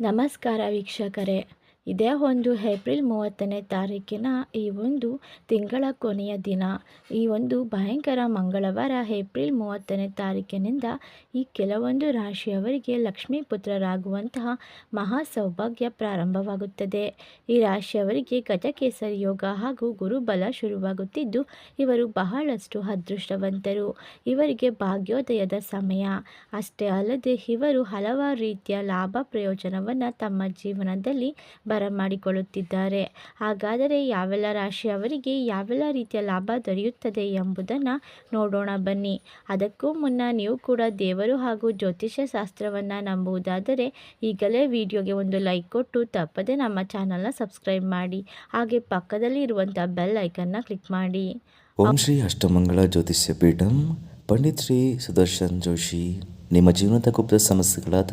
ನಮಸ್ಕಾರ ವೀಕ್ಷಕರೇ. ಇದೇ ಒಂದು ಏಪ್ರಿಲ್ ಮೂವತ್ತನೇ ತಾರೀಕಿನ ಈ ಒಂದು ತಿಂಗಳ ಕೊನೆಯ ದಿನ. ಈ ಒಂದು ಭಯಂಕರ ಮಂಗಳವಾರ ಏಪ್ರಿಲ್ ಮೂವತ್ತನೇ ತಾರೀಕಿನಿಂದ ಈ ಕೆಲವೊಂದು ರಾಶಿಯವರಿಗೆ ಲಕ್ಷ್ಮೀ ಪುತ್ರರಾಗುವಂತಹ ಮಹಾ ಸೌಭಾಗ್ಯ ಪ್ರಾರಂಭವಾಗುತ್ತದೆ. ಈ ರಾಶಿಯವರಿಗೆ ಗಜಕೇಸರಿ ಯೋಗ ಹಾಗೂ ಗುರುಬಲ ಶುರುವಾಗುತ್ತಿದ್ದು, ಇವರು ಬಹಳಷ್ಟು ಅದೃಷ್ಟವಂತರು. ಇವರಿಗೆ ಭಾಗ್ಯೋದಯದ ಸಮಯ. ಅಷ್ಟೇ ಅಲ್ಲದೆ ಇವರು ಹಲವಾರು ರೀತಿಯ ಲಾಭ ಪ್ರಯೋಜನವನ್ನು ತಮ್ಮ ಜೀವನದಲ್ಲಿ ಬರಮಾಡಿಕೊಳ್ಳುತ್ತಿದ್ದಾರೆ. ಹಾಗಾದರೆ ಯಾವೆಲ್ಲ ರಾಶಿಯವರಿಗೆ ಯಾವೆಲ್ಲ ರೀತಿಯ ಲಾಭ ದೊರೆಯುತ್ತದೆ ಎಂಬುದನ್ನು ನೋಡೋಣ ಬನ್ನಿ. ಅದಕ್ಕೂ ಮುನ್ನ ನೀವು ಕೂಡ ದೇವರು ಹಾಗೂ ಜ್ಯೋತಿಷ್ಯ ಶಾಸ್ತ್ರವನ್ನು ನಂಬುವುದಾದರೆ ಈಗಲೇ ವಿಡಿಯೋಗೆ ಒಂದು ಲೈಕ್ ಕೊಟ್ಟು ತಪ್ಪದೆ ನಮ್ಮ ಚಾನಲ್ನ ಸಬ್ಸ್ಕ್ರೈಬ್ ಮಾಡಿ, ಹಾಗೆ ಪಕ್ಕದಲ್ಲಿ ಇರುವಂಥ ಬೆಲ್ ಐಕನ್ನ ಕ್ಲಿಕ್ ಮಾಡಿ. ಓಂ ಶ್ರೀ ಅಷ್ಟಮಂಗಳ ಜ್ಯೋತಿಷ್ಯ ಪೀಠಂ, ಪಂಡಿತ್ ಶ್ರೀ ಸುದರ್ಶನ್ ಜೋಶಿ. ನಿಮ್ಮ ಜೀವನದ ಗುಪ್ತ ಸಮಸ್ಯೆಗಳಾದ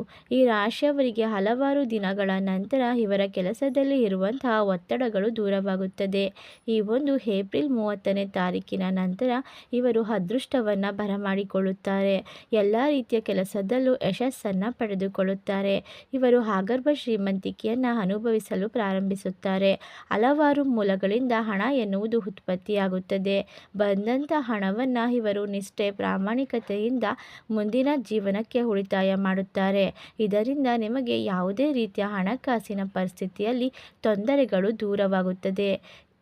ಈ ರಾಶಿಯವರಿಗೆ ಹಲವಾರು ದಿನಗಳ ನಂತರ ಇವರ ಕೆಲಸದಲ್ಲಿ ಇರುವಂತಹ ಒತ್ತಡಗಳು ದೂರವಾಗುತ್ತದೆ. ಈ ಒಂದು ಏಪ್ರಿಲ್ ಮೂವತ್ತನೇ ತಾರೀಕಿನ ನಂತರ ಇವರು ಅದೃಷ್ಟವನ್ನು ಬರಮಾಡಿಕೊಳ್ಳುತ್ತಾರೆ. ಎಲ್ಲ ರೀತಿಯ ಕೆಲಸದಲ್ಲೂ ಯಶಸ್ಸನ್ನು ಪಡೆದುಕೊಳ್ಳುತ್ತಾರೆ. ಇವರು ಆಗರ್ಭ ಶ್ರೀಮಂತಿಕೆಯನ್ನು ಅನುಭವಿಸಲು ಪ್ರಾರಂಭಿಸುತ್ತಾರೆ. ಹಲವಾರು ಮೂಲಗಳಿಂದ ಹಣ ಎನ್ನುವುದು ಉತ್ಪತ್ತಿಯಾಗುತ್ತದೆ. ಬಂದಂಥ ಹಣವನ್ನು ಇವರು ನಿಷ್ಠೆ, ಪ್ರಾಮಾಣಿಕತೆಯಿಂದ ಮುಂದಿನ ಜೀವನಕ್ಕೆ ಉಳಿತಾಯ ಮಾಡುತ್ತಾರೆ. ಇದರಿಂದ ನಿಮಗೆ ಯಾವುದೇ ರೀತಿಯ ಹಣಕಾಸಿನ ಪರಿಸ್ಥಿತಿಯಲ್ಲಿ ತೊಂದರೆಗಳು ದೂರವಾಗುತ್ತದೆ.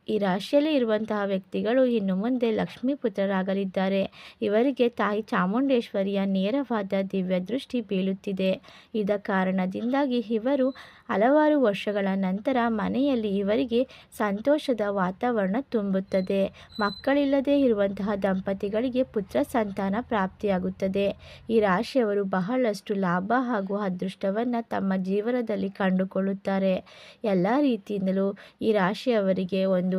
ಈ ರಾಶಿಯಲ್ಲಿ ಇರುವಂತಹ ವ್ಯಕ್ತಿಗಳು ಇನ್ನು ಮುಂದೆ ಲಕ್ಷ್ಮೀ ಪುತ್ರರಾಗಲಿದ್ದಾರೆ ಇವರಿಗೆ ತಾಯಿ ಚಾಮುಂಡೇಶ್ವರಿಯ ನೇರವಾದ ದಿವ್ಯ ದೃಷ್ಟಿ ಬೀಳುತ್ತಿದೆ. ಇದ ಕಾರಣದಿಂದಾಗಿ ಇವರು ಹಲವಾರು ವರ್ಷಗಳ ನಂತರ ಮನೆಯಲ್ಲಿ ಇವರಿಗೆ ಸಂತೋಷದ ವಾತಾವರಣ ತುಂಬುತ್ತದೆ. ಮಕ್ಕಳಿಲ್ಲದೆ ಇರುವಂತಹ ದಂಪತಿಗಳಿಗೆ ಪುತ್ರ ಸಂತಾನ ಪ್ರಾಪ್ತಿಯಾಗುತ್ತದೆ. ಈ ರಾಶಿಯವರು ಬಹಳಷ್ಟು ಲಾಭ ಹಾಗೂ ಅದೃಷ್ಟವನ್ನು ತಮ್ಮ ಜೀವನದಲ್ಲಿ ಕಂಡುಕೊಳ್ಳುತ್ತಾರೆ. ಎಲ್ಲ ರೀತಿಯಿಂದಲೂ ಈ ರಾಶಿಯವರಿಗೆ ಒಂದು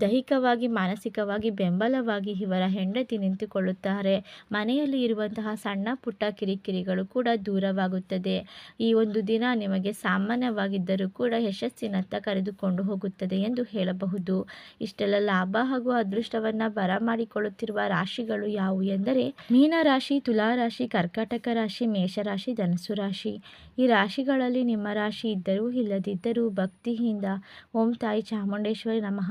ದೈಹಿಕವಾಗಿ, ಮಾನಸಿಕವಾಗಿ ಬೆಂಬಲವಾಗಿ ಇವರ ಹೆಂಡತಿ ನಿಂತುಕೊಳ್ಳುತ್ತಾರೆ. ಮನೆಯಲ್ಲಿ ಇರುವಂತಹ ಸಣ್ಣ ಪುಟ್ಟ ಕಿರಿಕಿರಿಗಳು ಕೂಡ ದೂರವಾಗುತ್ತದೆ. ಈ ಒಂದು ದಿನ ನಿಮಗೆ ಸಾಮಾನ್ಯವಾಗಿದ್ದರೂ ಕೂಡ ಯಶಸ್ಸಿನತ್ತ ಕರೆದುಕೊಂಡು ಹೋಗುತ್ತದೆ ಎಂದು ಹೇಳಬಹುದು. ಇಷ್ಟೆಲ್ಲ ಲಾಭ ಹಾಗೂ ಅದೃಷ್ಟವನ್ನು ಬರಮಾಡಿಕೊಳ್ಳುತ್ತಿರುವ ರಾಶಿಗಳು ಯಾವುವು ಎಂದರೆ, ಮೀನರಾಶಿ, ತುಲಾರಾಶಿ, ಕರ್ಕಾಟಕ ರಾಶಿ, ಮೇಷರಾಶಿ ಧನಸು ರಾಶಿ. ಈ ರಾಶಿಗಳಲ್ಲಿ ನಿಮ್ಮ ರಾಶಿ ಇದ್ದರೂ ಇಲ್ಲದಿದ್ದರೂ ಭಕ್ತಿಯಿಂದ ಓಂ ತಾಯಿ ಚಾಮುಂಡೇಶ್ವರಿ ನಮಃ